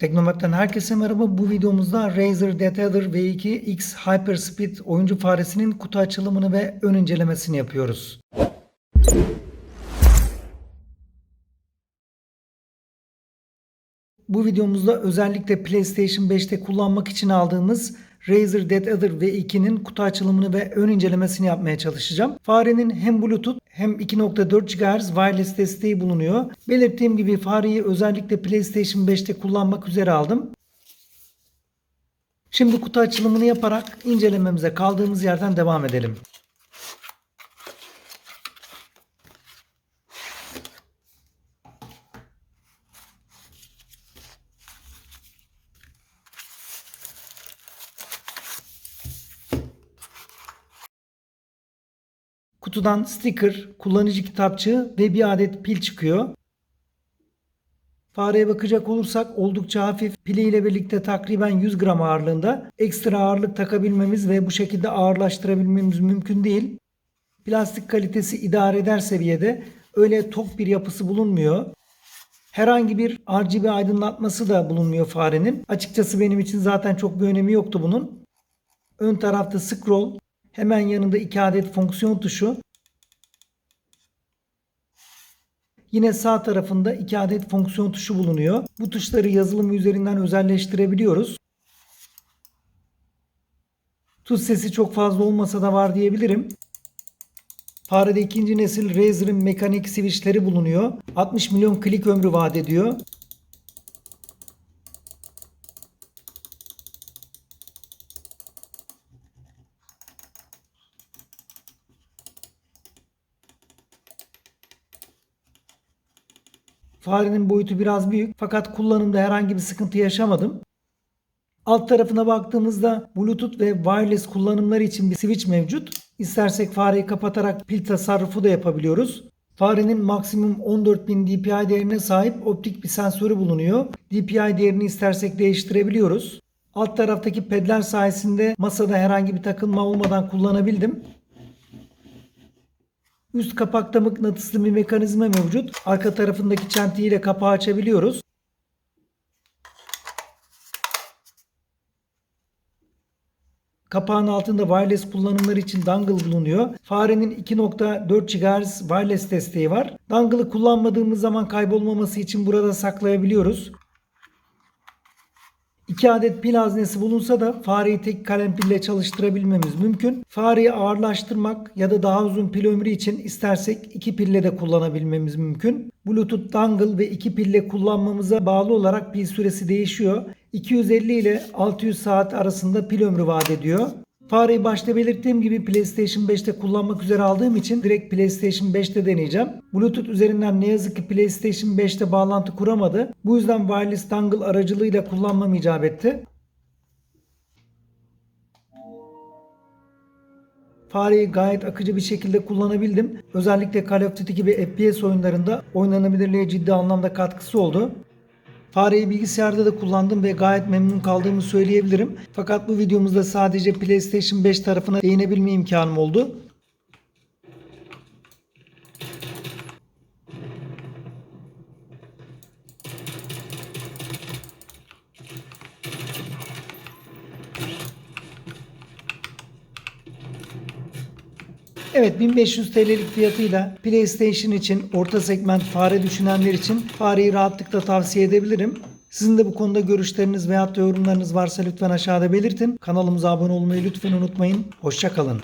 Teknomap'tan herkese merhaba. Bu videomuzda Razer Death Adder V2 X Hyperspeed oyuncu faresinin kutu açılımını ve ön incelemesini yapıyoruz. Bu videomuzda özellikle PlayStation 5'te kullanmak için aldığımız Razer Death Adder V2'nin kutu açılımını ve ön incelemesini yapmaya çalışacağım. Farenin hem Bluetooth hem 2.4 GHz wireless desteği bulunuyor. Belirttiğim gibi fareyi özellikle PlayStation 5'te kullanmak üzere aldım. Şimdi kutu açılımını yaparak incelememize kaldığımız yerden devam edelim. Kutudan sticker, kullanıcı kitapçığı ve bir adet pil çıkıyor. Fareye bakacak olursak oldukça hafif pili ile birlikte takriben 100 gram ağırlığında ekstra ağırlık takabilmemiz ve bu şekilde ağırlaştırabilmemiz mümkün değil. Plastik kalitesi idare eder seviyede öyle tok bir yapısı bulunmuyor. Herhangi bir RGB aydınlatması da bulunmuyor farenin. Açıkçası benim için zaten çok bir önemi yoktu bunun. Ön tarafta scroll, hemen yanında iki adet fonksiyon tuşu, Yine sağ tarafında iki adet fonksiyon tuşu bulunuyor. Bu tuşları yazılım üzerinden özelleştirebiliyoruz. Tuş sesi çok fazla olmasa da var diyebilirim. Farede ikinci nesil Razer'ın mekanik switchleri bulunuyor. 60 milyon klik ömrü vaat ediyor. Farenin boyutu biraz büyük fakat kullanımda herhangi bir sıkıntı yaşamadım. Alt tarafına baktığımızda Bluetooth ve wireless kullanımları için bir switch mevcut. İstersek fareyi kapatarak pil tasarrufu da yapabiliyoruz. Farenin maksimum 14.000 DPI değerine sahip optik bir sensörü bulunuyor. DPI değerini istersek değiştirebiliyoruz. Alt taraftaki pedler sayesinde masada herhangi bir takılma olmadan kullanabildim. Üst kapakta mıknatıslı bir mekanizma mevcut. Arka tarafındaki çentiyle kapağı açabiliyoruz. Kapağın altında wireless kullanımları için dongle bulunuyor. Farenin 2.4 GHz wireless desteği var. Dongle'ı kullanmadığımız zaman kaybolmaması için burada saklayabiliyoruz. 2 adet pil haznesi bulunsa da fareyi tek kalem pille çalıştırabilmemiz mümkün. Fareyi ağırlaştırmak ya da daha uzun pil ömrü için istersek 2 pille de kullanabilmemiz mümkün. Bluetooth dongle ve 2 pille kullanmamıza bağlı olarak pil süresi değişiyor. 250 ile 600 saat arasında pil ömrü vaat ediyor. Fareyi başta belirttiğim gibi PlayStation 5'te kullanmak üzere aldığım için direkt PlayStation 5'te deneyeceğim. Bluetooth üzerinden ne yazık ki PlayStation 5'te bağlantı kuramadı. Bu yüzden wireless dongle aracılığıyla kullanmam icap etti. Fareyi gayet akıcı bir şekilde kullanabildim. Özellikle Call of Duty gibi FPS oyunlarında oynanabilirliğe ciddi anlamda katkısı oldu. Fareyi bilgisayarda da kullandım ve gayet memnun kaldığımı söyleyebilirim. Fakat bu videomuzda sadece PlayStation 5 tarafına değinebilme imkanım oldu. Evet 1500 TL'lik fiyatıyla PlayStation için orta segment fare düşünenler için fareyi rahatlıkla tavsiye edebilirim. Sizin de bu konuda görüşleriniz veya yorumlarınız varsa lütfen aşağıda belirtin. Kanalımıza abone olmayı lütfen unutmayın. Hoşçakalın.